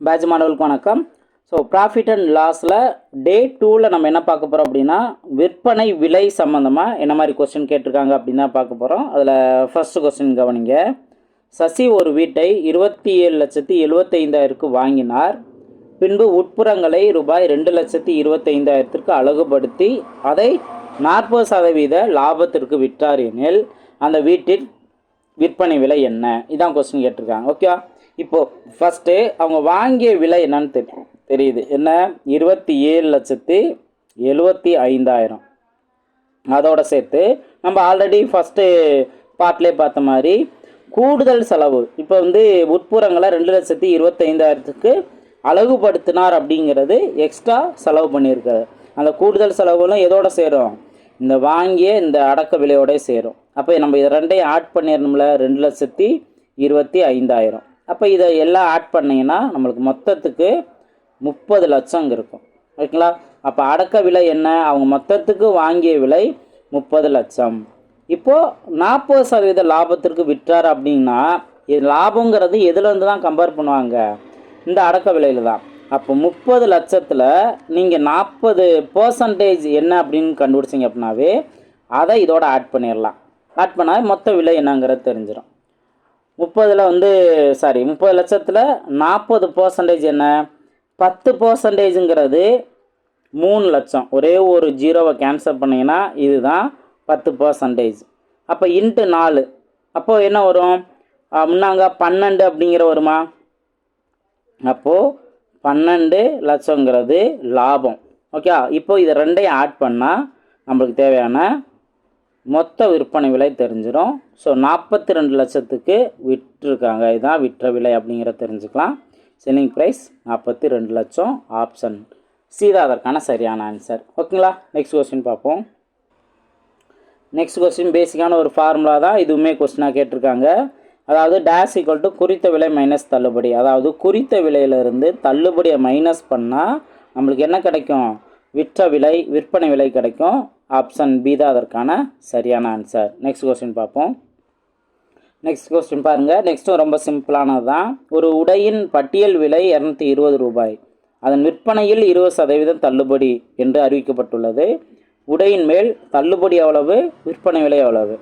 Batch மாணவர்களுக்கு வணக்கம் so profit and லாஸில் டே டூவில் நம்ம என்ன பார்க்க போகிறோம் அப்படின்னா விற்பனை விலை சம்மந்தமாக என்ன மாதிரி கொஸ்டின் கேட்டிருக்காங்க அப்படின்னு தான் பார்க்க போகிறோம் அதில் ஃபஸ்ட்டு கொஸ்டின் கவனிங்க. சசி ஒரு வீட்டை இருபத்தி ஏழு லட்சத்தி எழுபத்தைந்தாயிரத்துக்கு வாங்கினார். பின்பு உட்புறங்களை ரூபாய் ரெண்டு லட்சத்தி இருபத்தைந்தாயிரத்திற்கு அழகுபடுத்தி அதை நாற்பது சதவீத லாபத்திற்கு விற்றார் எனில் அந்த வீட்டின் விற்பனை விலை என்ன? இதான் கொஸ்டின் கேட்டிருக்காங்க. ஓகே இப்போ ஃபஸ்ட்டு அவங்க வாங்கிய விலை என்னன்னு தெரியும் தெரியுது. என்ன? இருபத்தி ஏழு லட்சத்தி எழுபத்தி ஐந்தாயிரம். அதோட சேர்த்து நம்ம ஆல்ரெடி ஃபஸ்ட்டு பார்ட்லேயே பார்த்த மாதிரி கூடுதல் செலவு. இப்போ வந்து உட்புறங்களை ரெண்டு லட்சத்தி இருபத்தைந்தாயிரத்துக்கு அழகுபடுத்தினார் அப்படிங்கிறது எக்ஸ்ட்ரா செலவு பண்ணியிருக்காரு. அந்த கூடுதல் செலவுகளும் எதோட சேரும்? இந்த வாங்கிய இந்த அடக்க விலையோட சேரும். அப்போ நம்ம இதை ரெண்டையும் ஆட் பண்ணிடணும்ல? ரெண்டு லட்சத்தி இருபத்தி ஐந்தாயிரம். அப்போ இதை எல்லாம் ஆட் பண்ணிங்கன்னா நம்மளுக்கு மொத்தத்துக்கு முப்பது லட்சம் இருக்கும். ஓகேங்களா? அப்போ அடக்க விலை என்ன? அவங்க மொத்தத்துக்கு வாங்கிய விலை முப்பது லட்சம். இப்போது நாற்பது சதவீத லாபத்திற்கு விற்றார் அப்படின்னா இது லாபங்கிறது எதுலேருந்து தான் கம்பேர் பண்ணுவாங்க? இந்த அடக்க விலையில் தான். அப்போ முப்பது லட்சத்தில் நீங்கள் நாற்பது பர்சன்டேஜ் என்ன அப்படின்னு கண்டுபிடிச்சிங்க அப்படின்னாவே அதை இதோட ஆட் பண்ணிடலாம். ஆட் பண்ணால் மொத்த விலை என்னங்கிறது தெரிஞ்சிடும் முப்பதில் வந்து சாரி முப்பது லட்சத்தில் நாற்பது பர்சன்டேஜ் என்ன? பத்து பர்சன்டேஜுங்கிறது மூணு லட்சம். ஒரே ஒரு ஜீரோவை கேன்சல் பண்ணிங்கன்னா இதுதான் பத்து பர்சன்டேஜ் அப்போ இன்ட்டு நாலு. அப்போது என்ன வரும்? முன்னாங்க பன்னெண்டு அப்படிங்கிற வருமா? அப்போது பன்னெண்டு லட்சங்கிறது லாபம். ஓகே இப்போ இதை ரெண்டையும் ஆட் பண்ணால் நம்மளுக்கு தேவையான மொத்த விற்பனை விலை தெரிஞ்சிடும் ஸோ நாற்பத்தி ரெண்டு லட்சத்துக்கு விற்றுருக்காங்க. இதுதான் விற்ற விலை அப்படிங்கிறத தெரிஞ்சுக்கலாம். செல்லிங் ப்ரைஸ் நாற்பத்தி ரெண்டு லட்சம். ஆப்ஷன் சீதா அதற்கான சரியான ஆன்சர் ஓகேங்களா நெக்ஸ்ட் கொஸ்டின் பார்ப்போம். நெக்ஸ்ட் கொஸ்டின் பேசிக்கான ஒரு ஃபார்முலா தான் இதுவுமே கொஸ்டினாக கேட்டிருக்காங்க. அதாவது டேஷ் ஈக்குவல் டு குறித்த விலை மைனஸ் தள்ளுபடி. அதாவது குறித்த விலையிலிருந்து தள்ளுபடியை மைனஸ் பண்ணால் நம்மளுக்கு என்ன கிடைக்கும்? விற்ற விலை விற்பனை விலை கிடைக்கும். ஆப்ஷன் பி தான் அதற்கான சரியான ஆன்சர் நெக்ஸ்ட் கொஸ்டின் பார்ப்போம். நெக்ஸ்ட் கொஸ்டின் பாருங்கள் நெக்ஸ்ட்டும் ரொம்ப சிம்பிளானது தான் ஒரு உடையின் பட்டியல் விலை இரநூத்தி இருபது ரூபாய். அதன் விற்பனையில் இருபது சதவீதம் தள்ளுபடி என்று அறிவிக்கப்பட்டுள்ளது. உடையின் மேல் தள்ளுபடி எவ்வளவு? விற்பனை விலை எவ்வளவு?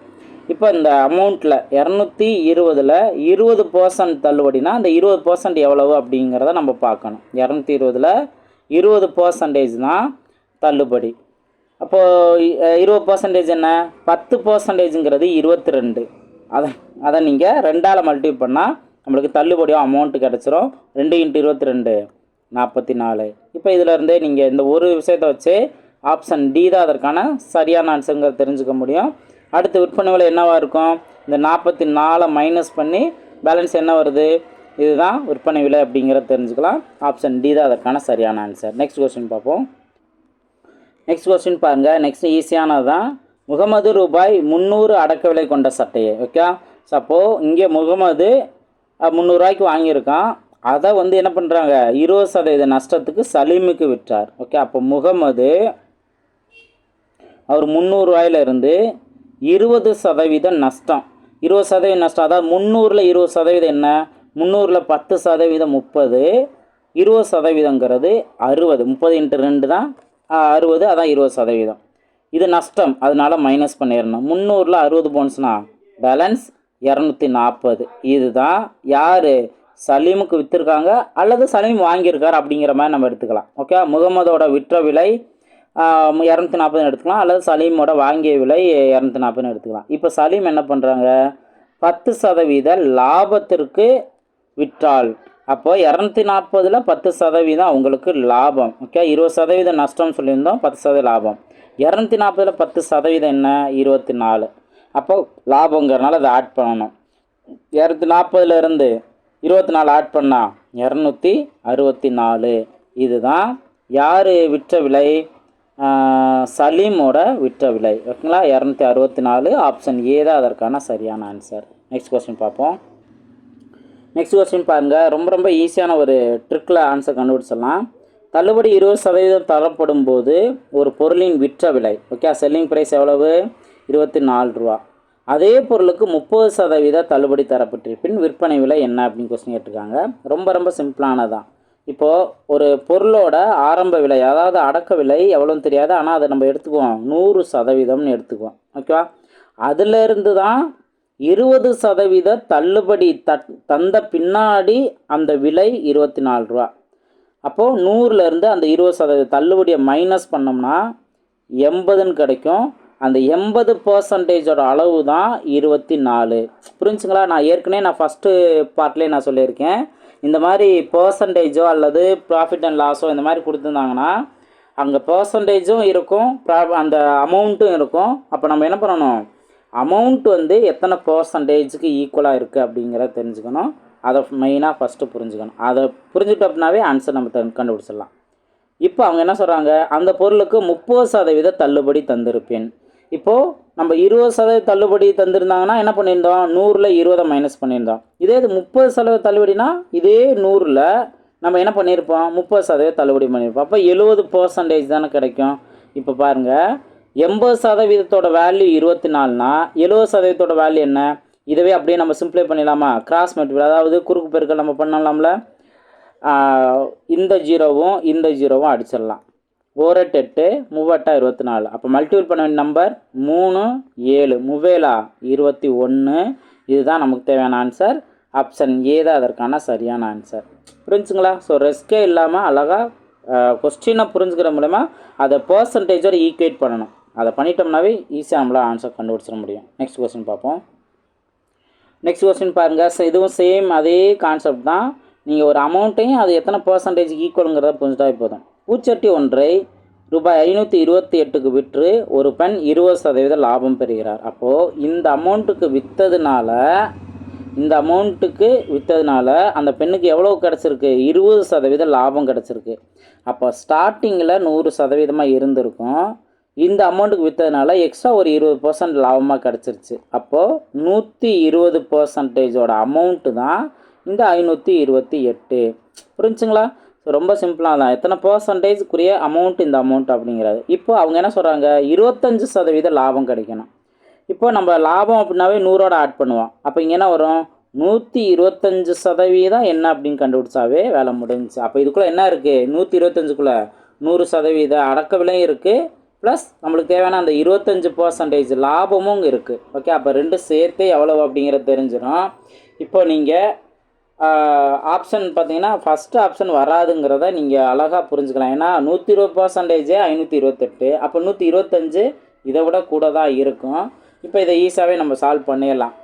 இப்போ இந்த அமௌண்ட்டில் இரநூத்தி இருபதில் இருபது பர்சன்ட் தள்ளுபடினா அந்த இருபது பர்சன்ட் எவ்வளவு அப்படிங்கிறத நம்ம பார்க்கணும். இரநூத்தி இருபதில் இருபது பர்சன்டேஜ் தான் தள்ளுபடி. அப்போது இருபது பர்சன்டேஜ் என்ன? பத்து பர்சன்டேஜுங்கிறது இருபத்தி ரெண்டு அதை அதை நீங்கள் ரெண்டால் மல்டிப்ளை பண்ணால் நம்மளுக்கு தள்ளுபடியும் அமௌண்ட்டு கிடச்சிரும். ரெண்டு இன்ட்டு இருபத்தி ரெண்டு நாற்பத்தி நாலு இப்போ இதிலேருந்தே நீங்கள் இந்த ஒரு விஷயத்தை வச்சு ஆப்ஷன் டி தான் அதற்கான சரியான ஆன்சருங்கிறத தெரிஞ்சுக்க முடியும். அடுத்து விற்பனை விலை என்னவாக இருக்கும்? இந்த நாற்பத்தி நாலை மைனஸ் பண்ணி பேலன்ஸ் என்ன வருது? இதுதான் விற்பனை விலை அப்படிங்கிறத தெரிஞ்சுக்கலாம். ஆப்ஷன் டி தான் அதற்கான சரியான ஆன்சர் நெக்ஸ்ட் கொஸ்டின் பார்ப்போம். நெக்ஸ்ட் கொஸ்டின் பாருங்கள் நெக்ஸ்ட் ஈஸியானது தான் முகமது ரூபாய் முந்நூறு அடக்க விலை கொண்ட சட்டையை. ஓகே ஸோ அப்போது இங்கே முகமது முந்நூறுரூவாய்க்கு வாங்கியிருக்கான். அதை வந்து என்ன பண்ணுறாங்க இருபது சதவீத நஷ்டத்துக்கு சலீமுக்கு விற்றார். ஓகே அப்போ முகமது அவர் முந்நூறுரூவாயில இருந்து இருபது சதவீதம் நஷ்டம். இருபது சதவீதம் நஷ்டம். அதாவது முந்நூறில் இருபது சதவீதம் என்ன? முந்நூறில் பத்து சதவீதம் முப்பது. இருபது சதவீதங்கிறது அறுபது. முப்பது இன்ட்டு ரெண்டு தான். அறுபது அதான் இருபது சதவீதம். இது நஷ்டம் அதனால மைனஸ் பண்ணிடணும். முந்நூறில் அறுபது போன்ஸ்னா பேலன்ஸ் இரநூத்தி நாற்பது. இதுதான் யார்? சலீமுக்கு விற்றுருக்காங்க அல்லது சலீம் வாங்கியிருக்கார் அப்படிங்கிற மாதிரி நம்ம எடுத்துக்கலாம். ஓகே முகமதோட விற்ற விலை இரநூத்தி நாற்பதுன்னு எடுத்துக்கலாம் அல்லது சலீமோட வாங்கிய விலை இரநூத்தி நாற்பதுன்னு எடுத்துக்கலாம். இப்போ சலீம் என்ன பண்ணுறாங்க பத்து சதவீத லாபத்திற்கு விற்றால் அப்போ இரநூத்தி நாற்பதில் பத்து சதவீதம் அவங்களுக்கு லாபம். ஓகே? இருபது சதவீதம் நஷ்டம்னு சொல்லியிருந்தோம் பத்து சதவீதம் லாபம். இரநூத்தி நாற்பதில் பத்து சதவீதம் என்ன? இருபத்தி நாலு அப்போ லாபங்கிறனால அதை ஆட் பண்ணணும். இரநூத்தி நாற்பதுலேருந்து இருபத்தி நாலு ஆட் பண்ணால் இரநூத்தி அறுபத்தி நாலு இதுதான் யார் விற்ற விலை? சலீமோட விற்ற விலை. ஓகேங்களா? இரநூத்தி அறுபத்தி நாலு ஆப்ஷன் ஏ தான் அதற்கான சரியான ஆன்சர் நெக்ஸ்ட் கொஸ்டின் பார்ப்போம். நெக்ஸ்ட் கொஸ்டின் பாருங்கள் ரொம்ப ரொம்ப ஈஸியான ஒரு ட்ரிக்கில் ஆன்சர் கண்டுபிடிச்சிடலாம். தள்ளுபடி இருபது சதவீதம் தரப்படும் போது ஒரு பொருளின் விற்ற விலை ஓகே செல்லிங் ப்ரைஸ் எவ்வளவு? இருபத்தி நாலு ரூபா. அதே பொருளுக்கு முப்பது சதவீத தள்ளுபடி தரப்பட்டிருப்பின் விற்பனை விலை என்ன அப்படின்னு கொஸ்டின் கேட்டிருக்காங்க. ரொம்ப ரொம்ப சிம்பிளானதான் இப்போது ஒரு பொருளோட ஆரம்ப விலை அதாவது அடக்க விலை எவ்வளோன்னு தெரியாது. ஆனால் அதை நம்ம எடுத்துக்குவோம். நூறு சதவீதம்னு எடுத்துக்குவோம் ஓகேவா அதிலிருந்து தான் இருபது சதவீத தள்ளுபடி தட் தந்த பின்னாடி அந்த விலை இருபத்தி நாலு ரூபா அப்போது நூறுலேருந்து அந்த இருபது சதவீத தள்ளுபடியை மைனஸ் பண்ணோம்னா எண்பதுன்னு கிடைக்கும். அந்த எண்பது பர்சன்டேஜோட அளவு தான் இருபத்தி நாலு புரிஞ்சுங்களா? நான் ஏற்கனவே நான் ஃபஸ்ட்டு பார்ட்லேயே நான் சொல்லியிருக்கேன். இந்த மாதிரி பர்சன்டேஜோ அல்லது ப்ராஃபிட் அண்ட் லாஸோ இந்த மாதிரி கொடுத்துருந்தாங்கன்னா அங்கே பர்சன்டேஜும் இருக்கும் ப்ரா- அந்த அமௌண்ட்டும் இருக்கும். அப்போ நம்ம என்ன பண்ணணும்? அமௌண்ட் வந்து எத்தனை பர்சன்டேஜுக்கு ஈக்குவலாக இருக்குது அப்படிங்கிறத தெரிஞ்சுக்கணும். அதை மெயினாக ஃபஸ்ட்டு புரிஞ்சுக்கணும். அதை புரிஞ்சுட்டோம்னாவே அப்படின்னாவே ஆன்சர் நம்ம தெ- கண்டுபிடிச்சிடலாம். இப்போ அவங்க என்ன சொல்கிறாங்க அந்த பொருளுக்கு முப்பது சதவீத தள்ளுபடி தந்திருப்பேன். இப்போது நம்ம இருபது சதவீத தள்ளுபடி தந்திருந்தாங்கன்னா என்ன பண்ணியிருந்தோம்? நூறில் இருபதை மைனஸ் பண்ணியிருந்தோம். இதே இது முப்பது சதவீத தள்ளுபடினா இதே நூறில் நம்ம என்ன பண்ணியிருப்போம்? முப்பது சதவீத தள்ளுபடி பண்ணியிருப்போம். அப்போ எழுபது பர்சன்டேஜ் தானே கிடைக்கும். இப்போ பாருங்கள் எண்பது சதவீதத்தோட வேல்யூ இருபத்தி நாலுனா எழுபது சதவீதத்தோட வேல்யூ என்ன? இதுவே அப்படியே நம்ம சிம்ப்ளை பண்ணிடலாமா? கிராஸ் மல்டிபிள் அதாவது குறுக்கு பெருக்கல் நம்ம பண்ணலாம்ல. இந்த ஜீரோவும் இந்த ஜீரோவும் அடிச்சிடலாம். ஓரெட்டு எட்டு மூவெட்டா இருபத்தி நாலு. அப்போ மல்டிபிள் பண்ண வேண்டிய நம்பர் மூணு ஏழு. முவேலா இருபத்தி ஒன்று இதுதான் நமக்கு தேவையான ஆன்சர் ஆப்ஷன் ஏ தான் அதற்கான சரியான ஆன்சர் புரிஞ்சுங்களா? ஸோ ரெஸ்கே இல்லாமல் அழகாக கொஸ்டினை புரிஞ்சுக்கிற மூலமாக அதை பர்சன்டேஜோட ஈக்குவேட் பண்ணணும். அதை பண்ணிட்டோம்னாவே ஈஸியாக நம்மளால் ஆன்சர் கண்டுபிடிச்சிட முடியும். நெக்ஸ்ட் கொஸ்டின் பார்ப்போம். நெக்ஸ்ட் கொஸ்டின் பாருங்கள் இதுவும் சேம் அதே கான்செப்ட் தான். நீங்கள் ஒரு அமௌண்ட்டையும் அது எத்தனை பர்சன்டேஜ் ஈக்குவலுங்கிறத புரிஞ்சுட்டாவே போதும். பூச்சட்டி ஒன்றை ரூபாய் ஐநூற்றி இருபத்தி எட்டுக்கு விற்று ஒரு பெண் இருபது சதவீத லாபம் பெறுகிறார். அப்போது இந்த அமௌண்ட்டுக்கு விற்றதுனால இந்த அமௌண்ட்டுக்கு விற்றதுனால அந்த பெண்ணுக்கு எவ்வளோ கிடச்சிருக்கு? இருபது சதவீத லாபம் கிடச்சிருக்கு. அப்போ ஸ்டார்டிங்கில் நூறு சதவீதமாக இருந்திருக்கும். இந்த அமௌண்ட்டுக்கு விற்றதுனால எக்ஸ்ட்ரா ஒரு இருபது பர்சன்ட் லாபமாக கிடச்சிருச்சு. அப்போது நூற்றி இருபது பர்சன்டேஜோட அமௌண்ட்டு தான் இந்த ஐநூற்றி இருபத்தி எட்டு. புரிஞ்சுங்களா? ரொம்ப சிம்பிளாக தான். எத்தனை பர்சன்டேஜ்க்குரிய அமௌண்ட் இந்த அமௌண்ட் அப்படிங்கிறது. இப்போ அவங்க என்ன சொல்கிறாங்க இருபத்தஞ்சு சதவீத லாபம் கிடைக்கணும். இப்போ நம்ம லாபம் அப்படின்னாவே நூறோட ஆட் பண்ணுவோம். அப்போ இங்கே என்ன வரும்? நூற்றி இருபத்தஞ்சு சதவீதம் என்ன அப்படின்னு கண்டுபிடிச்சாவே வேலை முடிஞ்சுச்சு. அப்போ இதுக்குள்ளே என்ன இருக்குது நூற்றி இருபத்தஞ்சுக்குள்ளே நூறு சதவீத அடக்க விலையும் இருக்குது ப்ளஸ் நம்மளுக்கு தேவையான அந்த இருபத்தஞ்சி பர்சன்டேஜ் லாபமும் இருக்குது ஓகே அப்போ ரெண்டும் சேர்த்து எவ்வளோ அப்படிங்கிறது தெரிஞ்சிடும் இப்போ நீங்கள் ஆப்ஷன் பார்த்தீங்கன்னா ஃபஸ்ட்டு ஆப்ஷன் வராதுங்கிறத நீங்கள் அழகாக புரிஞ்சுக்கலாம். ஏன்னா நூற்றி இருபது பர்சன்டேஜே ஐநூற்றி இருபத்தெட்டு அப்போ நூற்றி இருபத்தஞ்சு இதை விட கூட தான் இருக்கும். இப்போ இதை ஈஸியாகவே நம்ம சால்வ் பண்ணிடலாம்.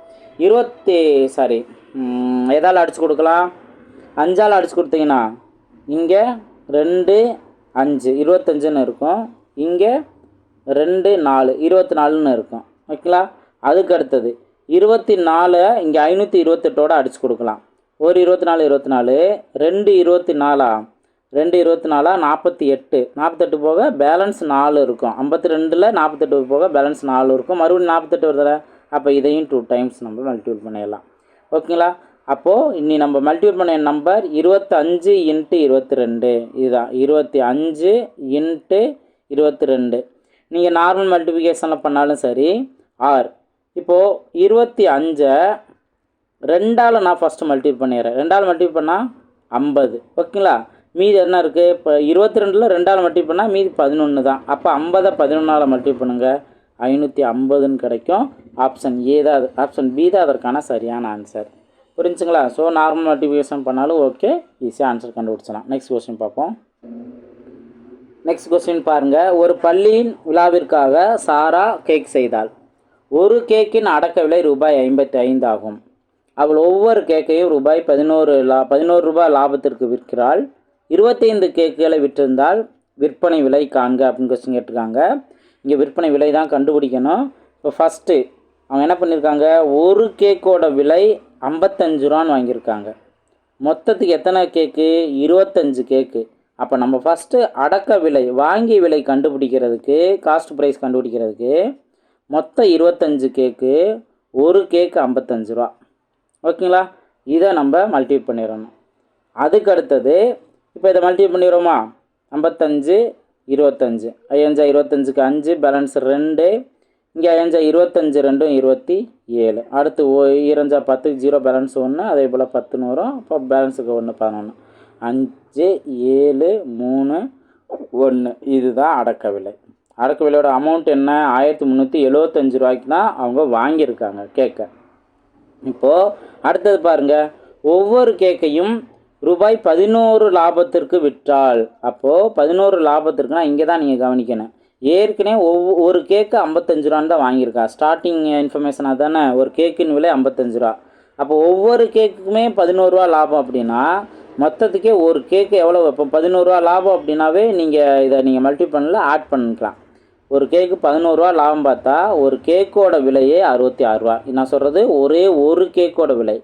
இருபத்தி சாரி எதால் அடிச்சு கொடுக்கலாம்? அஞ்சால் அடிச்சு கொடுத்தீங்கன்னா இங்கே ரெண்டு அஞ்சு இருபத்தஞ்சுன்னு இருக்கும். இங்கே ரெண்டு நாலு இருபத்தி நாலுன்னு இருக்கும். ஓகேங்களா? அதுக்கு அடுத்தது இருபத்தி நாலு இங்கே ஐநூற்றி இருபத்தெட்டோட அடித்து கொடுக்கலாம். ஒரு இருபத்தி நாலு இருபத்தி நாலு ரெண்டு இருபத்தி நாலா ரெண்டு இருபத்தி நாலா நாற்பத்தி எட்டு நாற்பத்தெட்டு போக பேலன்ஸ் நாலு இருக்கும். ஐம்பத்தி ரெண்டில் நாற்பத்தெட்டு போக பேலன்ஸ் நாலு இருக்கும். மறுபடியும் நாற்பத்தெட்டு வருதுல அப்போ இதையும் டூ டைம்ஸ் நம்ம மல்டிபிள் பண்ணிடலாம். ஓகேங்களா? அப்போது இன்னி நம்ம மல்டிபிள் பண்ண நம்பர் இருபத்தஞ்சு இன்ட்டு இருபத்தி ரெண்டு இதுதான் இருபத்தி அஞ்சு இன்ட்டு இருபத்தி ரெண்டு நீங்கள் நார்மல் மல்டிபிகேஷனில் பண்ணாலும் சரி ஆர் இப்போது இருபத்தி அஞ்சை ரெண்டால் நான் ஃபஸ்ட்டு மல்டிபிள் பண்ணிடுறேன். ரெண்டால் மல்டிபிள் பண்ணால் ஐம்பது. ஓகேங்களா? மீதி என்ன இருக்குது இப்போ இருபத்தி ரெண்டில் ரெண்டால் மல்டிபிள் பண்ணால் மீதி பதினொன்று தான். அப்போ ஐம்பதை பதினொன்றால் மல்டிபிள் பண்ணுங்கள் ஐநூற்றி ஐம்பதுன்னு கிடைக்கும். ஆப்ஷன் ஏ தான் அது. ஆப்ஷன் பி தான் அதற்கான சரியான ஆன்சர் புரிஞ்சுங்களா? ஸோ நார்மல் மல்டிபிகேஷன் பண்ணாலும் ஓகே ஈஸியாக ஆன்சர் கண்டுபிடிச்சலாம் நெக்ஸ்ட் கொஸ்டின் பார்ப்போம். நெக்ஸ்ட் கொஸ்டின் பாருங்கள் ஒரு பள்ளியின் விழாவிற்காக சாரா கேக் செய்தாள். ஒரு கேக்கின் அடக்க விலை ரூபாய் ஐம்பத்தி ஐந்து ஆகும். அவள் ஒவ்வொரு கேக்கையும் ரூபாய் பதினோரு லா பதினோரு ரூபாய் லாபத்திற்கு விற்கிறாள். இருபத்தைந்து கேக்குகளை விற்றிருந்தால் விற்பனை விலை காண்க அப்படின்னு கொஸ்டின் கேட்டிருக்காங்க. இங்கே விற்பனை விலை தான் கண்டுபிடிக்கணும். இப்போ ஃபஸ்ட்டு அவங்க என்ன பண்ணியிருக்காங்க ஒரு கேக்கோட விலை ஐம்பத்தஞ்சு ரூபான்னு வாங்கியிருக்காங்க. மொத்தத்துக்கு எத்தனை கேக்கு இருபத்தஞ்சு கேக்கு அப்போ நம்ம ஃபஸ்ட்டு அடக்க விலை வாங்கி விலை கண்டுபிடிக்கிறதுக்கு காஸ்ட் ப்ரைஸ் கண்டுபிடிக்கிறதுக்கு மொத்தம் இருபத்தஞ்சு கேக்கு ஒரு கேக்கு ஐம்பத்தஞ்சு ரூபா. ஓகேங்களா இதை நம்ம மல்டிபிள் பண்ணிடணும். அதுக்கு அடுத்தது இப்போ இதை மல்டிபிள் பண்ணிடுறோமா? ஐம்பத்தஞ்சு இருபத்தஞ்சு. ஐயஞ்சா இருபத்தஞ்சுக்கு அஞ்சு பேலன்ஸ் ரெண்டு. இங்கே ஐயஞ்சா இருபத்தஞ்சு ரெண்டும் இருபத்தி ஏழு. அடுத்து ஓ ஈரஞ்சா பத்துக்கு ஜீரோ பேலன்ஸ் ஒன்று அதே போல் பத்துன்னு வரும் அப்போ பேலன்ஸுக்கு ஒன்று பதினொன்று அஞ்சு ஏழு மூணு ஒன்று இதுதான் அடக்க விலை. அடக்க விலையோட அமௌண்ட் என்ன? ஆயிரத்தி முந்நூற்றி எழுவத்தஞ்சு ரூபாய்க்கு தான் அவங்க வாங்கியிருக்காங்க கேக்கை இப்போது அடுத்தது பாருங்கள் ஒவ்வொரு கேக்கையும் ரூபாய் பதினோரு லாபத்திற்கு விற்றால் அப்போது பதினோரு லாபத்திற்குனா இங்கே தான் நீங்கள் கவனிக்கணும். ஏற்கனவே ஒவ்வொரு ஒரு கேக்கு ஐம்பத்தஞ்சு ரூபான்னு தான் வாங்கியிருக்கா. ஸ்டார்டிங் இன்ஃபர்மேஷனாக தானே ஒரு கேக்கின் விலை ஐம்பத்தஞ்சு ரூபா. அப்போ ஒவ்வொரு கேக்குக்குமே பதினோரு ரூபா லாபம் அப்படின்னா மொத்தத்துக்கே ஒரு கேக்கு எவ்வளோ இப்போ பதினோருவா லாபம் அப்படின்னாவே நீங்கள் இதை நீங்கள் மல்டி பண்ணல ஆட் பண்ணிக்கலாம். ஒரு கேக்கு பதினோருவா லாபம் பார்த்தா ஒரு கேக்கோட விலையே அறுபத்தி ஆறுரூவா நான் சொல்கிறது ஒரே ஒரு கேக்கோட விலை.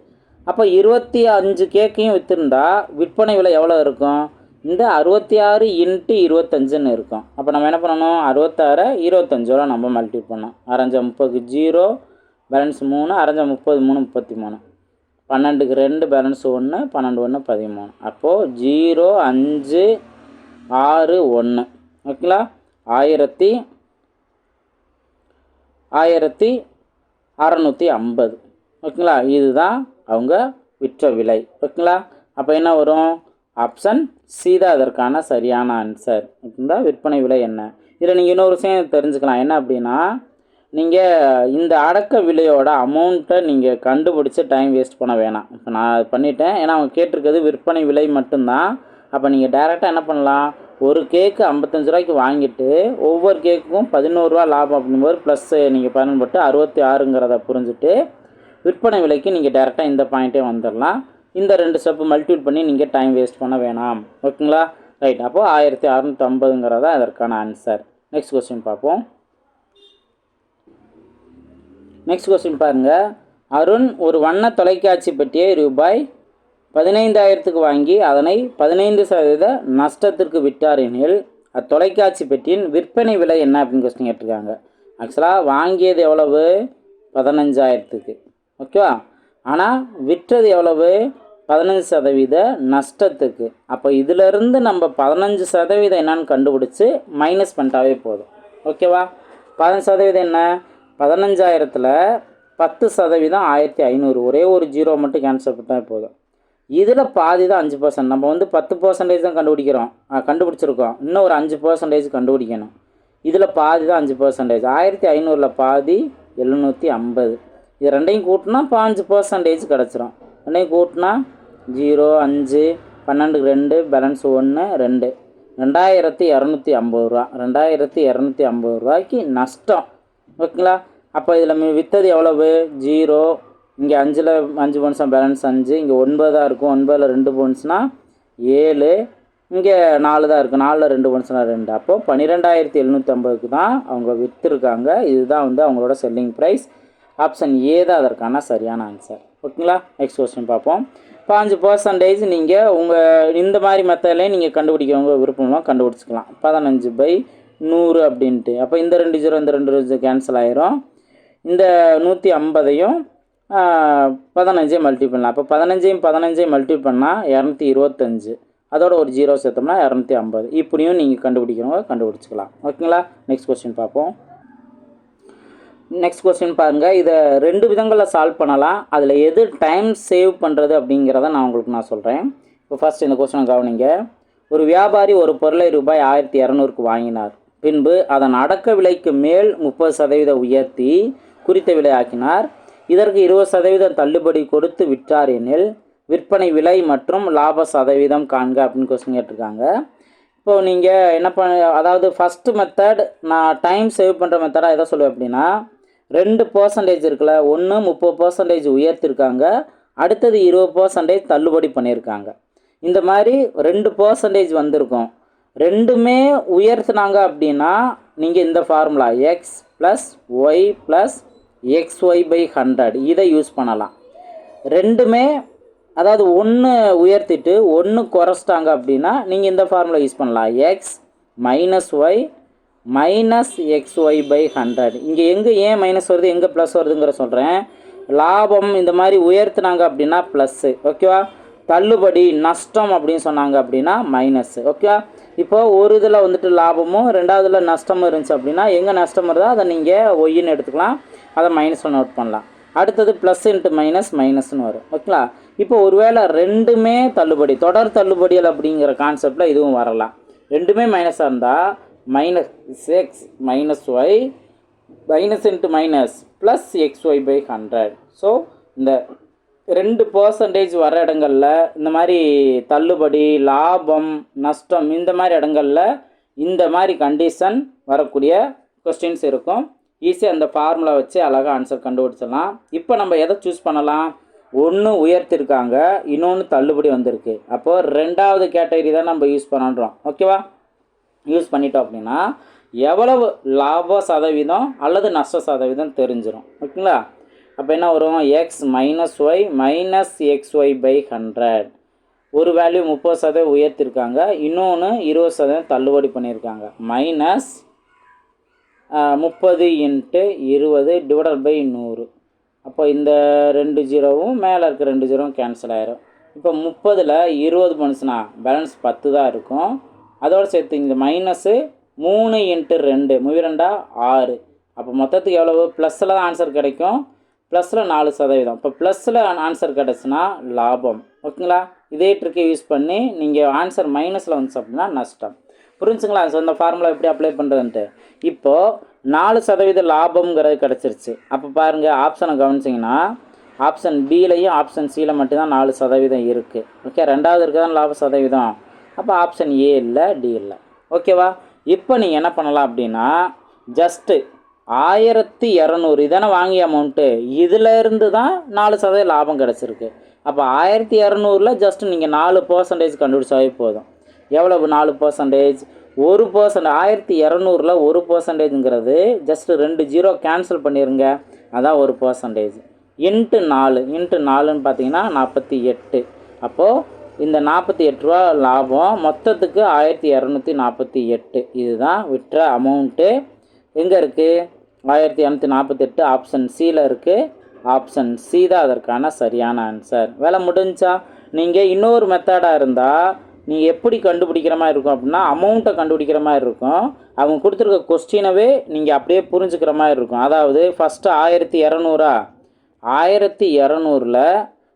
அப்போ இருபத்தி அஞ்சு கேக்கையும் விற்றுருந்தா விற்பனை விலை எவ்வளோ இருக்கும்? இந்த அறுபத்தி ஆறு இன்ட்டு இருபத்தஞ்சுன்னு இருக்கும். அப்போ நம்ம என்ன பண்ணணும்? அறுபத்தாறை இருபத்தஞ்சோட நம்ம மல்டி பண்ணோம் அரைஞ்ச முப்பது ஜீரோ பேலன்ஸ் மூணு அரைஞ்ச முப்பது மூணு முப்பத்தி மூணு. பன்னெண்டுக்கு ரெண்டு பேலன்ஸ் ஒன்று பன்னெண்டு ஒன்று பதிமூணு. அப்போது ஜீரோ அஞ்சு ஆறு ஒன்று ஓகேங்களா ஆயிரத்தி ஆயிரத்தி அறநூற்றி ஐம்பது. ஓகேங்களா இதுதான் அவங்க விற்ற விலை. ஓகேங்களா அப்போ என்ன வரும்? ஆப்ஷன் சி தான் அதற்கான சரியான ஆன்சர் ஓகேங்களா விற்பனை விலை என்ன? இதில் நீங்கள் இன்னொரு விஷயம் தெரிஞ்சுக்கலாம். என்ன அப்படின்னா நீங்கள் இந்த அடக்க விலையோட அமௌண்ட்டை நீங்கள் கண்டுபிடிச்சி டைம் வேஸ்ட் பண்ண வேணாம். இப்போ நான் பண்ணிட்டேன். ஏன்னா அவங்க கேட்டிருக்கிறது விற்பனை விலை மட்டும்தான். அப்போ நீங்கள் டேரெக்டாக என்ன பண்ணலாம்? ஒரு கேக்கு ஐம்பத்தஞ்சு ரூபாய்க்கு வாங்கிட்டு ஒவ்வொரு கேக்குக்கும் பதினோருவா லாபம் அப்படிங்கும்போது ப்ளஸ்ஸு நீங்கள் பயன்பட்டு அறுபத்தி ஆறுங்கிறத புரிஞ்சுட்டு விற்பனை விலைக்கு நீங்கள் டேரெக்டாக இந்த பாயிண்ட்டே வந்துடலாம். இந்த ரெண்டு ஸ்டெப்பு மல்டிபிள் பண்ணி நீங்கள் டைம் வேஸ்ட் பண்ண வேணாம். ஓகேங்களா ரைட் அப்போது ஆயிரத்தி அறநூற்றி ஐம்பதுங்கிறதா அதற்கான ஆன்சர் நெக்ஸ்ட் கொஸ்டின் பார்ப்போம். நெக்ஸ்ட் கொஸ்டின் பாருங்கள் அருண் ஒரு வண்ண தொலைக்காட்சி பெட்டியை ரூபாய் பதினைந்தாயிரத்துக்கு வாங்கி அதனை பதினைந்து சதவீத நஷ்டத்திற்கு விட்டார் எனில் அத்தொலைக்காட்சி பெட்டியின் விற்பனை விலை என்ன அப்படின்னு கொஸ்டின் கேட்டிருக்காங்க. ஆக்சுவலாக வாங்கியது எவ்வளவு? பதினஞ்சாயிரத்துக்கு. ஓகேவா ஆனால் விற்றது எவ்வளவு? பதினஞ்சு சதவீத நஷ்டத்துக்கு. அப்போ இதிலிருந்து நம்ம பதினஞ்சு சதவீதம் என்னன்னு கண்டுபிடிச்சி மைனஸ் பண்ணிட்டாவே போதும். ஓகேவா பதினஞ்சு சதவீதம் என்ன? பதினஞ்சாயிரத்தில் பத்து சதவீதம் ஆயிரத்தி ஐநூறு. ஒரே ஒரு ஜீரோ மட்டும் கேன்சல் பண்ணால் போதும். இதில் பாதி தான் அஞ்சு பர்சன்ட் நம்ம வந்து பத்து பர்சன்டேஜ் தான் கண்டுபிடிக்கிறோம். கண்டுபிடிச்சிருக்கோம். இன்னும் ஒரு அஞ்சு பர்சன்டேஜ் கண்டுபிடிக்கணும். இதில் பாதி தான் அஞ்சு பர்சன்டேஜ் ஆயிரத்தி ஐநூறில் பாதி எழுநூற்றி ஐம்பது. இது ரெண்டையும் கூட்டினா பாஞ்சு பர்சன்டேஜ் கிடச்சிரும். ரெண்டையும் கூட்டினா ஜீரோ அஞ்சு பன்னெண்டுக்கு ரெண்டு பேலன்ஸ் ஒன்று ரெண்டு. ரெண்டாயிரத்தி இரநூத்தி ஐம்பது ரூபா. ரெண்டாயிரத்தி இரநூத்தி ஐம்பது ரூபாய்க்கு நஷ்டம். ஓகேங்களா? அப்போ இதில் விற்றது எவ்வளவு? ஜீரோ. இங்கே அஞ்சில் அஞ்சு பவுன்ஸாக பேலன்ஸ் அஞ்சு. இங்கே ஒன்பதாக இருக்கும். ஒன்பதில் ரெண்டு பவுன்ஸ்னால் ஏழு. இங்கே நாலு தான் இருக்குது நாலில் ரெண்டு பவுன்ஸ்னால் ரெண்டு. அப்போது பன்னிரெண்டாயிரத்தி எழுநூற்றி ஐம்பதுக்கு தான் அவங்க விற்றுருக்காங்க இதுதான் வந்து அவங்களோட செல்லிங் ப்ரைஸ் ஆப்ஷன் ஏ தான் அதற்கான சரியான ஆன்சர் ஓகேங்களா? நெக்ஸ்ட் கொஸ்டின் பார்ப்போம். பாஞ்சு பர்சன்டேஜ் நீங்கள் உங்கள் இந்த மாதிரி மெத்தட்லேயே நீங்கள் கண்டுபிடிக்கிறவங்க விருப்பம்லாம் கண்டுபிடிச்சிக்கலாம். பதினஞ்சு பை நூறு அப்படின்ட்டு. அப்போ இந்த ரெண்டு ஜீரோ இந்த ரெண்டு ஜீரோ கேன்சல் ஆயிரும். இந்த நூற்றி ஐம்பதையும் பதினஞ்சையும் மல்டி பண்ணலாம். அப்போ பதினஞ்சையும் பதினஞ்சையும் மல்டி பண்ணால் இரநூத்தி இருபத்தஞ்சு. அதோட ஒரு ஜீரோ சேர்த்தோம்னா இரநூத்தி ஐம்பது. இப்படியும் நீங்கள் கண்டுபிடிக்கிறவங்க கண்டுபிடிச்சிக்கலாம். ஓகேங்களா? நெக்ஸ்ட் கொஸ்டின் பார்ப்போம். நெக்ஸ்ட் கொஸ்டின் பாருங்கள் இதை ரெண்டு விதங்களில் சால்வ் பண்ணலாம். அதில் எது டைம் சேவ் பண்ணுறது அப்படிங்கிறத நான் உங்களுக்கு நான் சொல்கிறேன் இப்போ ஃபர்ஸ்ட் இந்த கொஸ்டினை கவனிங்க. ஒரு வியாபாரி ஒரு பொருளை ரூபாய் ஆயிரத்தி இரநூறுக்கு வாங்கினார். பின்பு அதன் அடக்க விலைக்கு மேல் முப்பது சதவீதம் உயர்த்தி குறித்த விலை ஆக்கினார் இதற்கு இருபது சதவீதம் தள்ளுபடி கொடுத்து விற்றார் எனில் விற்பனை விலை மற்றும் லாப சதவீதம் காண்க அப்படின்னு கொஸ்டின் கேட்டிருக்காங்க. இப்போது நீங்கள் என்ன பண்ண அதாவது ஃபஸ்ட்டு மெத்தட் நான் டைம் சேவ் பண்ணுற மெத்தடாக எதை சொல்லுவேன் அப்படின்னா ரெண்டு பர்சன்டேஜ் இருக்குல்ல ஒன்று முப்பது பர்சன்டேஜ் உயர்த்திருக்காங்க அடுத்தது இருபது பர்சன்டேஜ் தள்ளுபடி பண்ணியிருக்காங்க. இந்த மாதிரி ரெண்டு பர்சன்டேஜ் வந்திருக்கும். ரெண்டுமே உயர்த்துனாங்க அப்படின்னா நீங்கள் இந்த formula X plus Y plus X Y by hundred இதை யூஸ் பண்ணலாம். ரெண்டுமே அதாவது ஒன்று உயர்த்திட்டு ஒன்று குறைச்சிட்டாங்க அப்படின்னா நீங்கள் இந்த ஃபார்முலா யூஸ் பண்ணலாம். X minus Y minus X Y by hundred இங்கே எங்கே ஏன் மைனஸ் வருது எங்கே ப்ளஸ் வருதுங்கிற சொல்கிறேன் லாபம் இந்த மாதிரி உயர்த்துனாங்க அப்படின்னா ப்ளஸ்ஸு ஓகேவா தள்ளுபடி நஷ்டம் அப்படின்னு சொன்னாங்க அப்படின்னா மைனஸ் ஓகேவா இப்போ ஒரு இதில் வந்துட்டு லாபமும் ரெண்டாவதுல நஷ்டமும் இருந்துச்சு அப்படின்னா எங்கே நஷ்டம் வருதோ அதை நீங்கள் ஒய்ன்னு எடுத்துக்கலாம். அதை மைனஸில் நோட் பண்ணலாம். அடுத்தது ப்ளஸ் இன்ட்டு மைனஸ் மைனஸ்னு வரும். ஓகேங்களா? இப்போ ஒருவேளை ரெண்டுமே தள்ளுபடி தொடர் தள்ளுபடிகள் அப்படிங்கிற கான்செப்டில் இதுவும் வரலாம். ரெண்டுமே மைனஸாக இருந்தால் minus X minus Y minus into minus plus X Y by hundred so இந்த ரெண்டு பர்சன்டேஜ் வர இடங்களில் இந்த மாதிரி தள்ளுபடி லாபம் நஷ்டம் இந்த மாதிரி இடங்களில் இந்த மாதிரி கண்டிஷன் வரக்கூடிய கொஸ்டின்ஸ் இருக்கும். ஈஸியாக அந்த ஃபார்முலா வச்சு அழகாக ஆன்சர் கண்டுபிடிச்சிடலாம். இப்போ நம்ம எதை சூஸ் பண்ணலாம்? ஒன்று உயர்த்திருக்காங்க இன்னொன்று தள்ளுபடி வந்திருக்கு. அப்போது ரெண்டாவது கேட்டகரி தான் நம்ம யூஸ் பண்ணுறோம் ஓகேவா யூஸ் பண்ணிட்டோம் அப்படின்னா எவ்வளவு லாப சதவீதம் அல்லது நஷ்ட சதவீதம் தெரிஞ்சிடும் ஓகேங்களா? அப்போ என்ன வரும்? X minus Y minus X Y by hundred ஒரு வேல்யூ முப்பது சதவீதம் உயர்த்திருக்காங்க. இன்னொன்று இருபது சதவீதம் தள்ளுபடி பண்ணியிருக்காங்க மைனஸ் முப்பது இன்ட்டு இருபது டிவைடட் பை நூறு. அப்போ இந்த ரெண்டு ஜீரோவும் மேலே இருக்க ரெண்டு ஜீரோவும் கேன்சல் ஆயிரும். இப்போ முப்பதில் இருபது பண்ணுச்சுன்னா பேலன்ஸ் பத்து தான் இருக்கும். அதோடு சேர்த்து இந்த மைனஸு மூணு இன்ட்டு ரெண்டு மூவி ரெண்டா ஆறு. அப்போ மொத்தத்துக்கு எவ்வளவு? ப்ளஸில் தான் ஆன்சர் கிடைக்கும். ப்ளஸில் நாலு சதவீதம். இப்போ ப்ளஸில் ஆன்சர் கிடச்சுன்னா லாபம். ஓகேங்களா? இதே ட்ரிக்கை யூஸ் பண்ணி நீங்கள் ஆன்சர் மைனஸில் வந்துச்சு அப்படின்னா நஷ்டம். புரிஞ்சுங்களா? ஸோ இந்த ஃபார்முலா எப்படி அப்ளை பண்ணுறதுன்ட்டு இப்போது நாலு சதவீத லாபம்ங்கிறது கிடச்சிருச்சு. அப்போ பாருங்கள் ஆப்ஷனை கவனிச்சிங்கன்னா ஆப்ஷன் பிலையும் ஆப்ஷன் சியில் மட்டும்தான் நாலு சதவீதம் இருக்குது ஓகே ரெண்டாவது இருக்க தான் லாப சதவீதம். அப்போ ஆப்ஷன் ஏ இல்லை டி இல்லை. ஓகேவா இப்போ நீங்கள் என்ன பண்ணலாம் அப்படின்னா ஜஸ்ட்டு ஆயிரத்தி இரநூறு. இதானே வாங்கிய அமௌண்ட்டு இதில் இருந்து தான் நாலு சதவீதம் லாபம் கிடச்சிருக்கு. அப்போ ஆயிரத்தி இரநூறுல ஜஸ்ட் நீங்கள் நாலு பர்சன்டேஜ் கண்டுபிடிச்சாவே போதும். எவ்வளவு? நாலு பர்சன்டேஜ் ஒரு பர்சன்ட் ஆயிரத்தி இரநூறுல ஒரு பர்சன்டேஜுங்கிறது ஜஸ்ட் ரெண்டு ஜீரோ கேன்சல் பண்ணிடுங்க அதான் ஒரு பர்சன்டேஜ் இன்ட்டு நாலு. இன்ட்டு நாலுன்னு பார்த்தீங்கன்னா நாற்பத்தி எட்டு. அப்போது இந்த நாற்பத்தி எட்டு ரூபா லாபம் மொத்தத்துக்கு ஆயிரத்தி இரநூத்தி நாற்பத்தி எட்டு. இதுதான் விற்ற அமௌண்ட்டு எங்கே இருக்குது ஆயிரத்தி இரநூத்தி நாற்பத்தெட்டு ஆப்ஷன் சியில் இருக்குது ஆப்ஷன் சி தான் அதற்கான சரியான ஆன்சர் வேலை முடிஞ்சா நீங்கள் இன்னொரு மெத்தடாக இருந்தால் நீங்கள் எப்படி கண்டுபிடிக்கிற மாதிரி இருக்கும் அப்படின்னா அமௌண்ட்டை கண்டுபிடிக்கிற மாதிரி இருக்கும். அவங்க கொடுத்துருக்க கொஸ்டினவே நீங்கள் அப்படியே புரிஞ்சுக்கிற மாதிரி இருக்கும். அதாவது ஃபஸ்ட்டு ஆயிரத்தி இரநூறா? ஆயிரத்தி இரநூறில்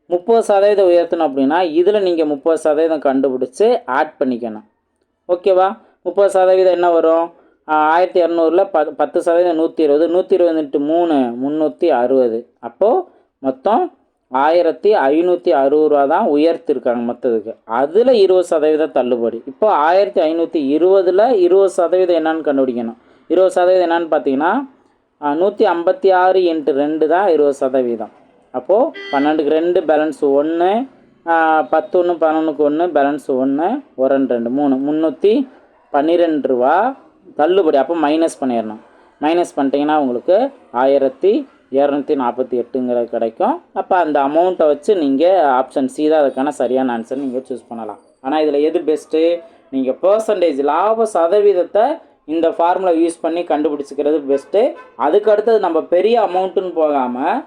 முப்பது சதவீதம் உயர்த்தணும் அப்படின்னா இதில் நீங்கள் முப்பது சதவீதம் கண்டுபிடிச்சி ஆட் பண்ணிக்கணும். ஓகேவா முப்பது சதவீதம் என்ன வரும்? ஆயிரத்தி இரநூறுல ப பத்து சதவீதம் நூற்றி இருபது நூற்றி இருபது மூணு முந்நூற்றி அறுபது. அப்போது மொத்தம் ஆயிரத்தி ஐநூற்றி அறுபது ரூபா தான் உயர்த்திருக்காங்க மொத்தத்துக்கு. அதில் இருபது சதவீதம் தள்ளுபடி. இப்போ ஆயிரத்தி ஐநூற்றி இருபதில் இருபது சதவீதம் என்னென்னு கண்டுபிடிக்கணும். இருபது சதவீதம் என்னென்னு பார்த்தீங்கன்னா நூற்றி ஐம்பத்தி ஆறு இன்ட்டு ரெண்டு தான் இருபது சதவீதம். அப்போது பன்னெண்டுக்கு ரெண்டு பேலன்ஸ் ஒன்று பத்து ஒன்று பதினொன்றுக்கு ஒன்று பேலன்ஸ் ஒன்று ஒரு ரெண்டு ரெண்டு மூணு முந்நூற்றி பன்னிரெண்டு ரூபா தள்ளுபடி அப்போ மைனஸ் பண்ணிடணும். மைனஸ் பண்ணிட்டீங்கன்னா உங்களுக்கு ஆயிரத்தி இரநூத்தி நாற்பத்தி எட்டுங்கிறது கிடைக்கும். அப்போ அந்த அமௌண்ட்டை வச்சு நீங்கள் ஆப்ஷன் சி தான் அதுக்கான சரியான ஆன்சர் நீங்கள் சூஸ் பண்ணலாம். ஆனால் இதில் எது பெஸ்ட்டு நீங்கள் பர்சன்டேஜ் லாப சதவீதத்தை இந்த ஃபார்முலா யூஸ் பண்ணி கண்டுபிடிச்சிக்கிறது பெஸ்ட்டு அதுக்கு அடுத்தது நம்ம பெரிய அமௌண்ட்டுன்னு போகாமல்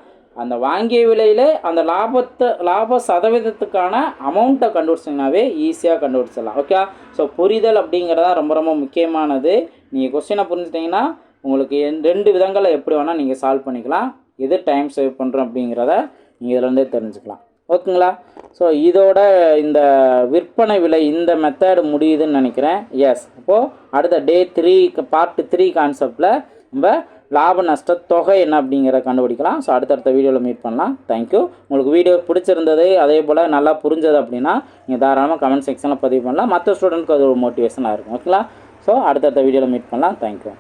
அந்த வாங்கிய விலையில் அந்த லாபத்தை லாப சதவீதத்துக்கான அமௌண்ட்டை கண்டுபிடிச்சிங்கனாவே ஈஸியாக கண்டுபிடிச்சிடலாம். ஓகே ஸோ புரிதல் அப்படிங்கிறது தான் ரொம்ப ரொம்ப முக்கியமானது. நீங்கள் கொஸ்டினை புரிஞ்சுட்டிங்கன்னா உங்களுக்கு ரெண்டு விதங்களில் எப்படி வேணால் நீங்கள் சால்வ் பண்ணிக்கலாம். எது டைம் சேவ் பண்ணுறோம் அப்படிங்கிறத நீங்கள் இதிலேருந்தே தெரிஞ்சுக்கலாம். ஓகேங்களா ஸோ இதோட இந்த விற்பனை விலை இந்த மெத்தேடு முடியுதுன்னு நினைக்கிறேன். எஸ் அப்போது அடுத்த டே த்ரீ பார்ட் த்ரீ கான்செப்டில் நம்ம லாப நஷ்ட தொகை என்ன அப்படிங்கிறத கண்டுபிடிக்கலாம். ஸோ அடுத்தடுத்த வீடியோவில் மீட் பண்ணலாம். தேங்க்யூ உங்களுக்கு வீடியோ பிடிச்சிருந்தது அதே போல் நல்லா புரிஞ்சது அப்படின்னா நீங்கள் தாராளமாக கமெண்ட் செக்ஷனில் பதிவு பண்ணலாம். மற்ற ஸ்டூடெண்ட்க்கு அது ஒரு மோட்டிவேஷனாக இருக்கும். ஓகேங்களா ஸோ அடுத்தடுத்த வீடியோவில் மீட் பண்ணலாம். தேங்க்யூ